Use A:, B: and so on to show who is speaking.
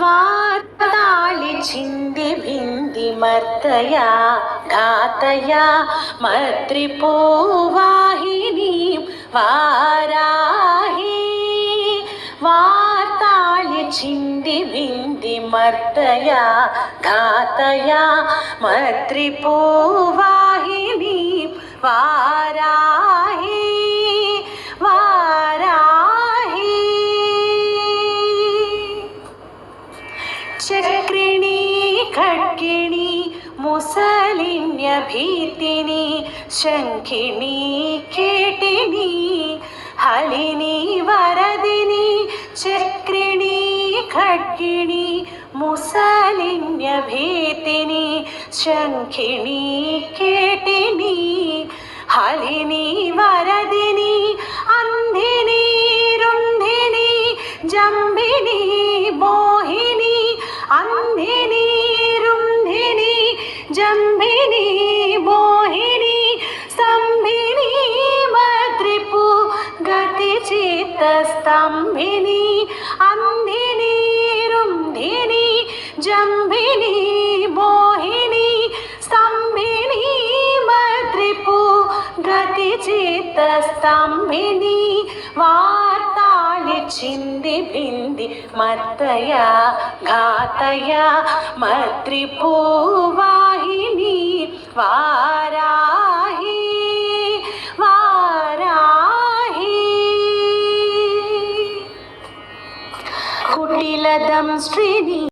A: വാർത്താളി ചിന്തി ഭിന്തി മർത്തയാ ഘാതയാ മദ്രിപൂവാഹിനീം വാരാഹി വാർത്താളി ചിന്തി ഭിന്തി മർത്തയാ ഘാതയാ ചക്രിണി ഖഡ്ഗിണി മുസലിന്യ ഭീതിനി ശംഖിണി കേട്ടിനി ഹലിനി വരദിനി ചക്രിണി ഖഡ്ഗിണി മുസലിന്യ ഭീതിനി ശംഖിണി കേട്ടിനി ഹലിനി വരദിനി അന്ധിനി രുന്ധിനി ജംബിനി മോഹിനി ജംബിനി മോഹിനി സ്തംഭിനി മദ്രിപു ഗതി ചിത്തസ്തംഭിനി അന്ധിനി രുന്ധിനി ജംബിനി മോഹിനി സ്തംഭിനി മദ്രിപു ഗതി വാരാഹി വാരാഹി. കുട്ടിലതം ശ്രീനി